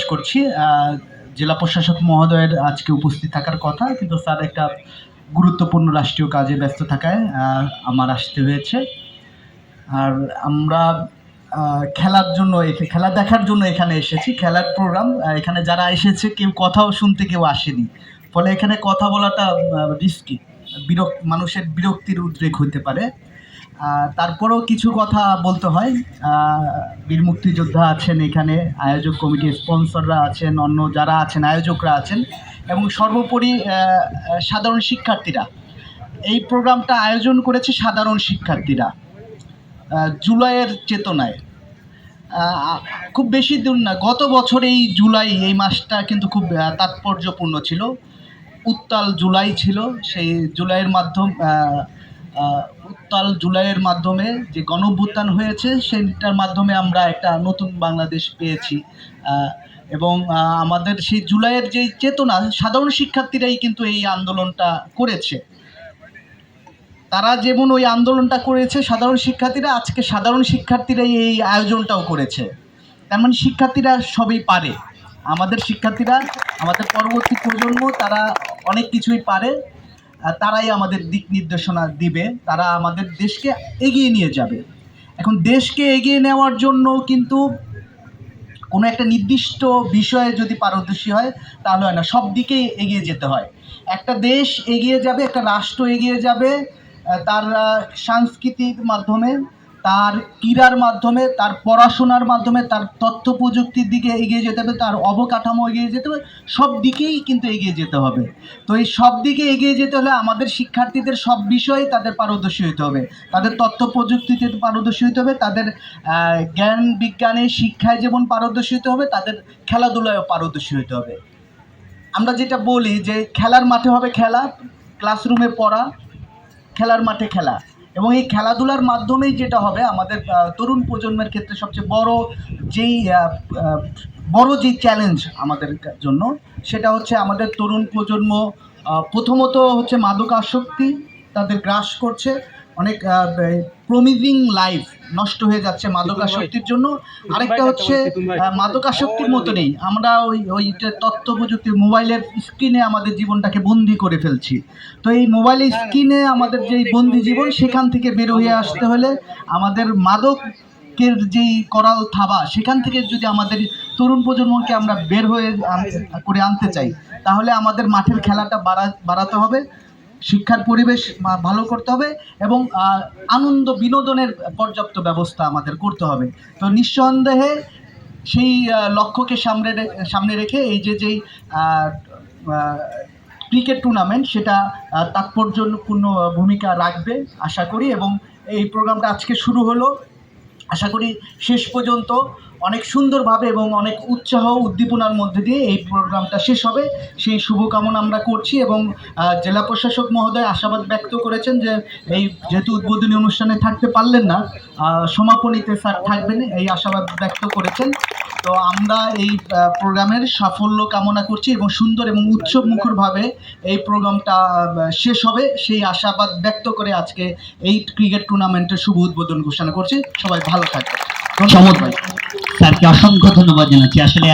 প্রকাশ করছি। জেলা প্রশাসক মহোদয়ের আজকে উপস্থিত থাকার কথা, কিন্তু স্যার একটা গুরুত্বপূর্ণ রাষ্ট্রীয় কাজে ব্যস্ত থাকায় আমার আসতে হয়েছে। আর আমরা খেলার জন্য খেলা দেখার জন্য এখানে এসেছি। খেলার প্রোগ্রাম এখানে যারা এসেছে, কেউ কথাও শুনতে কেউ আসেনি। ফলে এখানে কথা বলাটা রিস্কি বিরক মানুষের বিরক্তির উদ্রেক হতে পারে। তারপরেও কিছু কথা বলতে হয়। বীর মুক্তিযোদ্ধা আছেন এখানে, আয়োজক কমিটির স্পন্সররা আছেন, অন্য যারা আছেন, আয়োজকরা আছেন, এবং সর্বোপরি সাধারণ শিক্ষার্থীরা। এই প্রোগ্রামটা আয়োজন করেছে সাধারণ শিক্ষার্থীরা জুলাইয়ের চেতনায়। খুব বেশি দূর না, গত বছর এই জুলাই, এই মাসটা কিন্তু খুব তাৎপর্যপূর্ণ ছিল। উত্তাল জুলাই ছিল, সেই জুলাইয়ের মাধ্যম উত্তাল জুলাইয়ের মাধ্যমে যে গণভ্যুত্থান হয়েছে, সেটার মাধ্যমে আমরা একটা নতুন বাংলাদেশ পেয়েছি। এবং আমাদের সেই জুলাইয়ের যে চেতনা, সাধারণ শিক্ষার্থীরাই কিন্তু এই আন্দোলনটা করেছে। তারা যেমন ওই আন্দোলনটা করেছে, সাধারণ শিক্ষার্থীরা, আজকে সাধারণ শিক্ষার্থীরাই এই আয়োজনটাও করেছে। তার মানে শিক্ষার্থীরা সবই পারে। আমাদের শিক্ষার্থীরা, আমাদের পরবর্তী প্রজন্ম, তারা অনেক কিছুই পারে। তারাই আমাদের দিক নির্দেশনা দিবে, তারা আমাদের দেশকে এগিয়ে নিয়ে যাবে। এখন দেশকে এগিয়ে নেওয়ার জন্য কিন্তু কোনো একটা নির্দিষ্ট বিষয়ে যদি পারদর্শী হয়, তাহলে হয় না, সব দিকেই এগিয়ে যেতে হয়। একটা দেশ এগিয়ে যাবে, একটা রাষ্ট্র এগিয়ে যাবে তার সাংস্কৃতিক মাধ্যমে তার ক্রীড়ার মাধ্যমে, তার পড়াশোনার মাধ্যমে, তার তথ্য প্রযুক্তির দিকে এগিয়ে যেতে হবে, তার অবকাঠামো এগিয়ে যেতে হবে, সব দিকেই কিন্তু এগিয়ে যেতে হবে। তো এই সব দিকে এগিয়ে যেতে হলে আমাদের শিক্ষার্থীদের সব বিষয়ে তাদের পারদর্শী হতে হবে। তাদের তথ্য প্রযুক্তিতে পারদর্শী হতে হবে, তাদের জ্ঞান বিজ্ঞানে, শিক্ষায় যেমন পারদর্শী হতে হবে, তাদের খেলাধুলায়ও পারদর্শী হতে হবে। আমরা যেটা বলি যে, খেলার মাঠে হবে খেলা ক্লাসরুমে পড়া, খেলার মাঠে খেলা। এবং এই খেলাধুলার মাধ্যমেই যেটা হবে, আমাদের তরুণ প্রজন্মের ক্ষেত্রে সবচেয়ে বড় যেই বড় যেই চ্যালেঞ্জ আমাদের জন্য, সেটা হচ্ছে আমাদের তরুণ প্রজন্ম প্রথমত হচ্ছে মাদকাসক্তি, তাদের গ্রাস করছে অনেক প্রমিজিং লাইফ নষ্ট হয়ে যাচ্ছে মাদকাসক্তির জন্য। আরেকটা হচ্ছে মাদকাসক্তির মতো নেই। আমরা ওই ওই যে তথ্য প্রযুক্তি মোবাইলের স্ক্রিনে আমাদের জীবনটাকে বন্দি করে ফেলছি। তো এই মোবাইলের স্ক্রিনে আমাদের যেই বন্দি জীবন সেখান থেকে বের হয়ে আসতে হলে আমাদের মাদকের যেই করাল থাবা সেখান থেকে যদি আমাদের তরুণ প্রজন্মকে আমরা বের হয়ে করে আনতে চাই তাহলে আমাদের মাঠের খেলাটা বাড়া বাড়াতে হবে। শিক্ষার পরিবেশ ভালো করতে হবে এবং আনন্দ বিনোদনের পর্যাপ্ত ব্যবস্থা আমাদের করতে হবে। তো নিঃসন্দেহে সেই লক্ষ্যকে সামনে সামনে রেখে এই যে যেই ক্রিকেট টুর্নামেন্ট সেটা তাৎপর্যপূর্ণ ভূমিকা রাখবে আশা করি এবং এই প্রোগ্রামটা আজকে শুরু হলো। আশা করি শেষ পর্যন্ত অনেক সুন্দরভাবে এবং অনেক উৎসাহ উদ্দীপনার মধ্যে দিয়ে এই প্রোগ্রামটা শেষ হবে। সেই শুভকামনা আমরা করছি এবং জেলা প্রশাসক মহোদয় আশাবাদ ব্যক্ত করেছেন যে এই যেহেতু উদ্বোধনী অনুষ্ঠানে থাকতে পারলেন না সমাপনীতে স্যার থাকবেন, এই আশাবাদ ব্যক্ত করেছেন। তো আমরা এই প্রোগ্রামের সাফল্য কামনা করছি এবং সুন্দর এবং উৎসব মুখরভাবে এই প্রোগ্রামটা শেষ হবে। সেই আশাবাদ ব্যক্ত করে আজকে এই ক্রিকেট টুর্নামেন্টের শুভ উদ্বোধন ঘোষণা করছি। সবাই ভালো থাকবে ধন্যবাদ। ভাই। স্যারকে অসংখ্য ধন্যবাদ জানাচ্ছি। আসলে